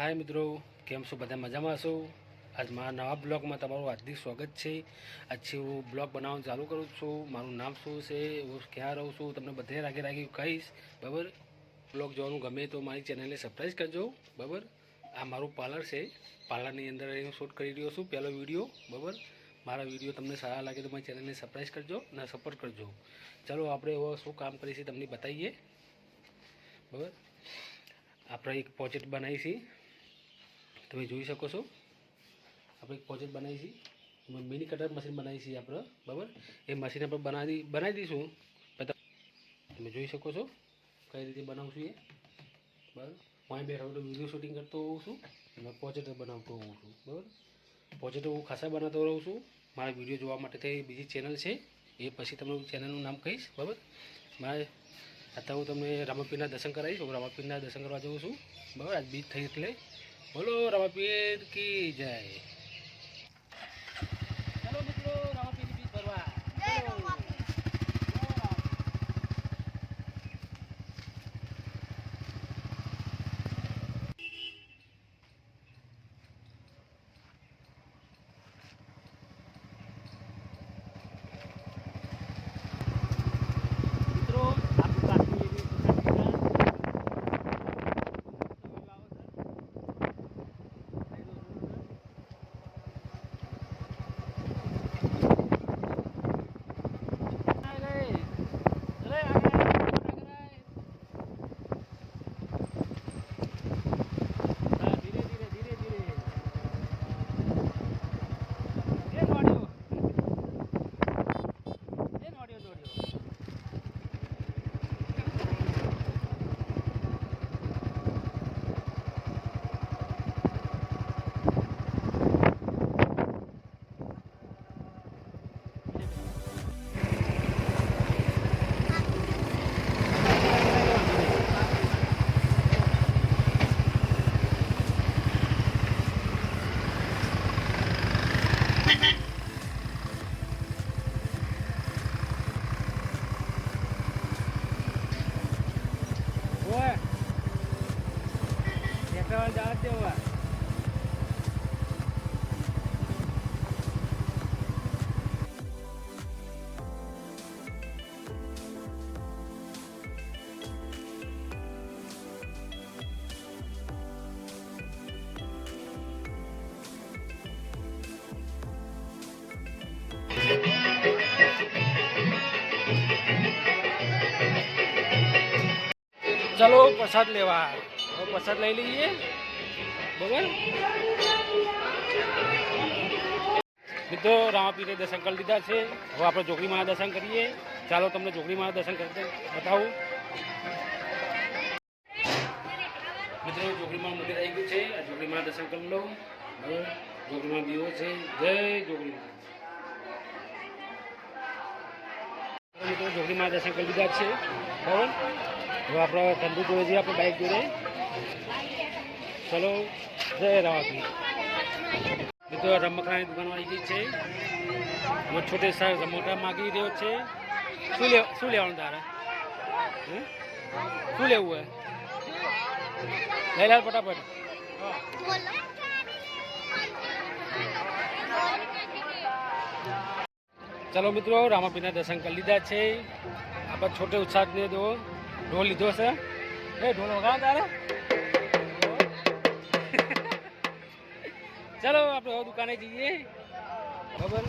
હાય મિત્રો, કેમ છો? બધા મજામાં છો આજ મારા નવા બ્લોગમાં તમારું હાર્દિક સ્વાગત છે. આજથી હું બ્લોગ બનાવવાનું ચાલુ કરું છું. મારું નામ શું છે? હું ક્યાં રહું છું? તમને બધે રાગે રાગે કહીશ. બરાબર? બ્લોગ જોવાનું ગમે તો મારી ચેનલને સબસ્ક્રાઈબ કરજો. બરાબર? આ મારું પાર્લર છે. પાર્લરની અંદર હું શૂટ કરી રહ્યો છું પહેલો વીડિયો બરાબર? મારા વીડિયો તમને સારા લાગે તો મારી ચેનલને સબસ્ક્રાઈબ કરજો અને સપોર્ટ કરજો. ચલો આપણે હવે શું કામ કરીશું તમને બતાવીએ. બરાબર? આપણે એક પ્રોજેક્ટ બનાવી છે. તમે જોઈ શકો છો. આપણે એક પોચેટ બનાવી છીએ મિની કટર મશીન બનાવી છીએ આપણે, બરાબર? એ મશીન આપણે બનાવી બનાવી દઈશું. તમે જોઈ શકો છો કઈ રીતે બનાવશું એ. બરાબર? હું બે તો વીડિયો શૂટિંગ કરતો હોઉં છું અને પ્રોજેક્ટ બનાવતો હોઉં છું. બરાબર? પ્રોજેક્ટ હું ખાસા બનાવતો રહું છું. મારા વીડિયો જોવા માટે થઈ બીજી ચેનલ છે. એ પછી તમને ચેનલનું નામ કહીશ. બરાબર? મારે અત્યારે હું તમને રામાપીરના દર્શન કરાવીશ. હું રામાપીરના દર્શન કરવા જઉં છું. બરાબર? આજ બીજ થઈ એટલે બોલો રમાપીર કી જય? ચલો મિત્રો રમાપીર બીજ ભરવા. ચલો પ્રસાદ લેવા. પ્રસાદ લઈ લઈએ. બરાબર? મિત્રો, રામાપીરે દર્શન કરી લીધા છે. હવે આપણે જોગણીમાં દર્શન કરીએ. ચાલો તમને જોગણીમાં દર્શન કરી બતાવું. મિત્રો જોગણીમાં મંદિર આવી ગયું છે. જોગડી જોગણીમાં દર્શન કરી લઉં. જોગડી માં દીવો છે. જય જોગણીમાં મિત્રો જોગણીમાં દર્શન કરી લીધા છે. બરાબર? હવે આપણે ઠંડુ જઈએ, આપણે બાઇક જોડે. ચલો, જય રાવાથી મિત્રો રમકડાની દુકાન આવી ગઈ છે. છોટે સર રમકડા માગી રહ્યો છે. શું લે શું લેવાનું તારે? શું લેવું હે લઈ લાલ ફટાફટ. ચલો મિત્રો રામાપીના દર્શન કરી લીધા છે. આપણે છોટે ઉત્સાહને દો. ઢોલ લીધો છે. એ, ઢોલ વગાડો તારે. ચલો દુકાને જઈએ. બરાબર?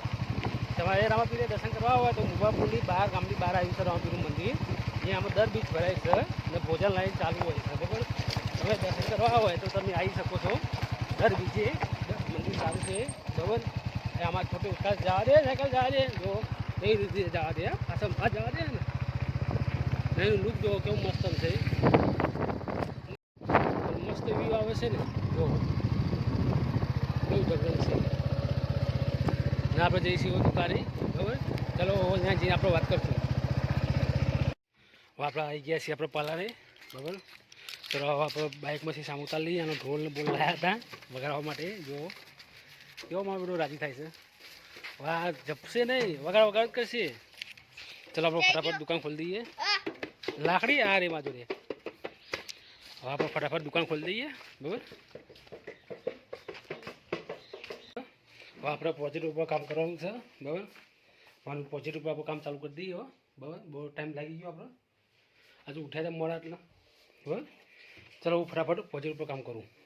તમારે રામાપીરે દર્શન કરવા હોય તો મુભાપુરની બહાર, ગામની બહાર આવ્યું છે રામાપીરનું મંદિર. અહીંયા આમાં દર બીચ ભરાય છે અને ભોજન લાઈન ચાલુ હોય છે, બરાબર? તમે દર્શન કરવા હોય તો તમે આવી શકો છો. દર બીજે મંદિર સારું છે, બરાબર? આમાં છોટે ઉત્સાહ જવા દે, સાયકલ જવા દે. જો એ રીતે જવા દે પાછળ બહાર જવા દે ને. એનું લુક જો કેવું મસ્ત છે. મસ્ત વ્યૂ આવે છે ને. જો. ને, આપણે જઈશું દુકાને બરાબર ચલો ત્યાં જઈને આપણે વાત કરશું. આપણે આવી ગયા છીએ આપણે પાલારે બરાબર તો હવે આપણે બાઇકમાંથી સામે લઈએ અને ઢોલ બોલ લાયા હતા વગાડવા માટે જો કેવો મારો બધો રાજી થાય છે. વાહ જપશે નહીં વગાડ વગાડ કરશે. ચલો, આપણે ફટાફટ દુકાન ખોલી દઈએ. લાકડી? આ રે, માધુરે. હવે આપણે ફટાફટ દુકાન ખોલી દઈએ બરાબર આપણે પોઝિટિવ ઉપર કામ કરવાનું છે, બરાબર? મારું પોઝિટિવ ઉપર આપણે કામ ચાલુ કરી દઈએ, હો, બરાબર? બહુ ટાઈમ લાગી ગયો આપણે. આજે ઉઠ્યા હતા મોડા એટલે, બરાબર? ચાલો હું ફટાફટ પોઝિટિવ ઉપર કામ કરું.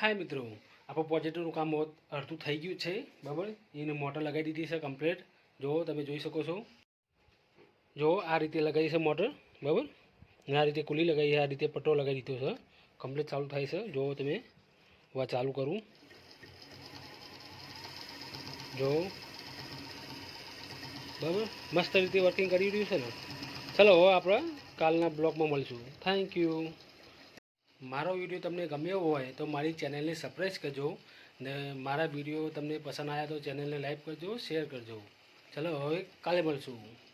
હાય મિત્રો આપણું પોઝિટિવનું કામ અડધું થઈ ગયું છે, બરાબર? એને મોટર લગાવી દીધી છે કમ્પ્લીટ જો તમે જોઈ શકો છો. જો આ રીતે લગાવી છે મોટર, બરાબર? આ રીતે કુલી લગાવી છે, આ રીતે પટ્ટો લગાવી દીધો છે. કમ્પ્લીટ ચાલુ થાય છે. જો તમે હવે ચાલુ કરું. જો. બરાબર? મસ્ત રીતે વર્કિંગ કરી રહ્યું છે ને. ચલો, હવે આપણે કાલના બ્લોગમાં મળીશું. થેન્ક યુ મારો વીડિયો તમને ગમ્યો હોય તો મારી ચેનલને સપ્રેસ કરજો ને મારા વીડિયો તમને પસંદ આવ્યા તો ચેનલને લાઈક કરજો શેર કરજો. ચલો હવે કાલે મળશું.